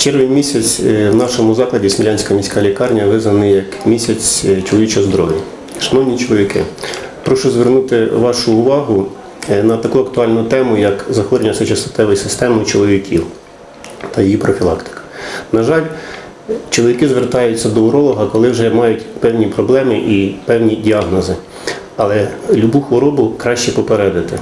Червень місяць е, в нашому закладі Смілянська міська лікарня визнаний як місяць е, чоловічого здоров'я. Шановні чоловіки, прошу звернути вашу увагу е, на таку актуальну тему, як захворювання сечостатевої системи чоловіків та її профілактика. На жаль, чоловіки звертаються до уролога, коли вже мають певні проблеми і певні діагнози. Але любу хворобу краще попередити.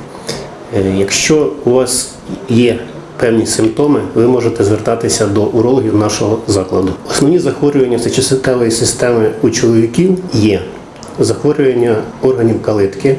Якщо у вас є певні симптоми, ви можете звертатися до урологів нашого закладу. Основні захворювання сечостатевої системи у чоловіків є захворювання органів калитки,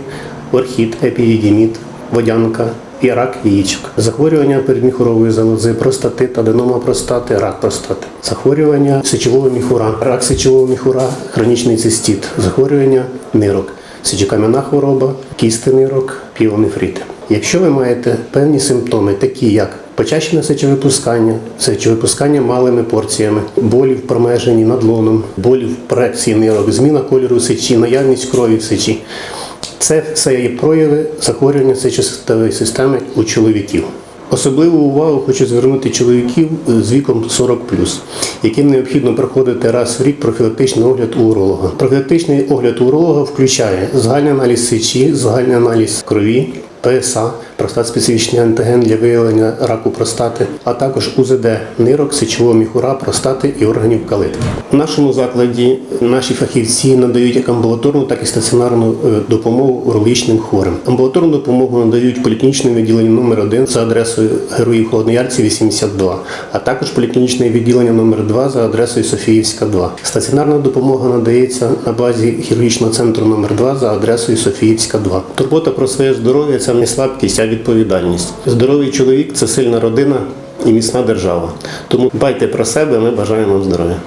орхід, епідідіміт, водянка і рак яєчок, захворювання передміхурової залози, простатит, аденома простати, рак простати, захворювання сечового міхура, рак сечового міхура, хронічний цистит, захворювання нирок, сечокам'яна хвороба, кісти нирок, піонефрити. Якщо ви маєте певні симптоми, такі як почащене сечовипускання, сечовипускання малими порціями, болі в промеженні надлоном, болі в проекції нирок, зміна кольору сечі, наявність крові в сечі, це все є прояви захворювання сечостатевої системи у чоловіків. Особливу увагу хочу звернути чоловіків з віком 40 яким необхідно проходити раз в рік профілактичний огляд у уролога. Профілактичний огляд у уролога включає загальний аналіз сечі, загальний аналіз крові, ПСА, простат-специфічний антиген для виявлення раку простати, а також УЗД нирок, сечового міхура, простати і органів калитки. В нашому закладі наші фахівці надають як амбулаторну, так і стаціонарну е, допомогу урологічним хворим. Амбулаторну допомогу надають в поліклінічному відділенні номер 1 за адресою Героїв Холодноярці 82, а також поліклінічне відділення номер 2 за адресою Софіївська 2. Стаціонарна допомога надається на базі хірургічного центру номер 2 за адресою Софіївська 2. Турбота про своє здоров'я це не слабкість, а відповідальність. Здоровий чоловік це сильна родина і міцна держава. Тому дбайте про себе, ми бажаємо вам здоров'я.